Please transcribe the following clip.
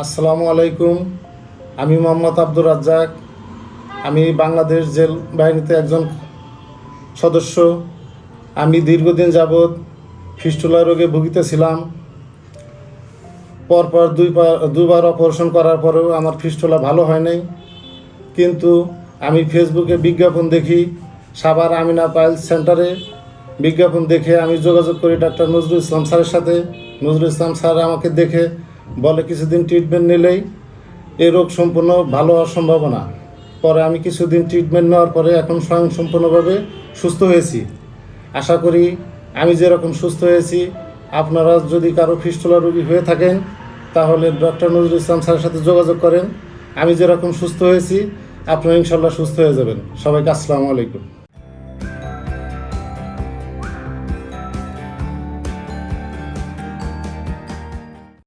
আসসালামু আলাইকুম। আমি মোহাম্মদ আব্দুর রাজ্জাক। আমি বাংলাদেশ জেল বাহিনীতে একজন সদস্য। আমি দীর্ঘদিন যাবৎ ফিস্টুলা রোগে ভুগিতেছিলাম। পরপর দুই পা- দুবার অপারেশন করার পরেও আমার ফিস্টুলা ভালো হয় নাই। কিন্তু আমি ফেসবুকে বিজ্ঞাপন দেখি, সাভার আমিনা পাইল সেন্টারে বিজ্ঞাপন দেখে আমি যোগাযোগ করি ডাক্তার নজরুল ইসলাম স্যারের সাথে। নজরুল ইসলাম স্যার আমাকে দেখে বলে কিছুদিন ট্রিটমেন্ট নিলেই এই রোগ সম্পূর্ণ ভালো হওয়ার সম্ভাবনা। পরে আমি কিছুদিন ট্রিটমেন্ট নেওয়ার পরে এখন স্বয়ং সম্পূর্ণভাবে সুস্থ হয়েছি। আশা করি আমি যেরকম সুস্থ হয়েছি, আপনারা যদি কারও ফিস্টুলা রোগী হয়ে থাকেন, তাহলে ডক্টর নজরুল ইসলাম স্যারের সাথে যোগাযোগ করেন। আমি যেরকম সুস্থ হয়েছি আপনারা ইনশাল্লাহ সুস্থ হয়ে যাবেন। সবাইকে আসসালামু আলাইকুম।